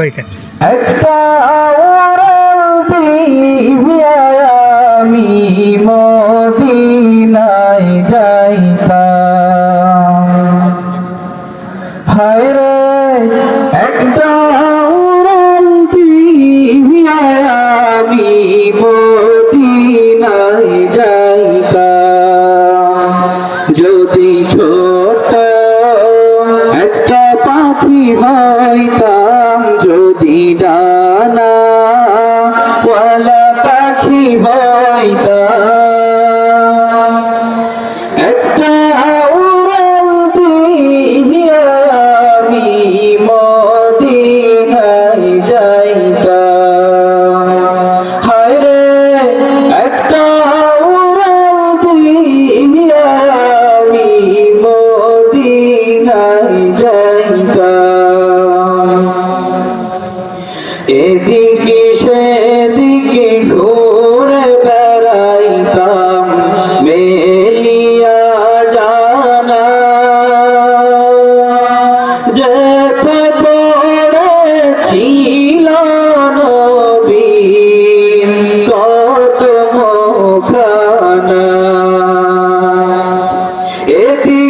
বইটা একটা আমি মদিনায় যাইতাম। হায় রে, একটা আমি মদিনায় যাইতাম। যদি ছোট একটা পাখি হইতাম ডানা ওয়ালা পাখি হইতাম একটা উড়ালতি আমি মদিনায় যাইতাম। হায় রে, একটা উড়ালতি আমি মদিনায় যাইতাম। Esse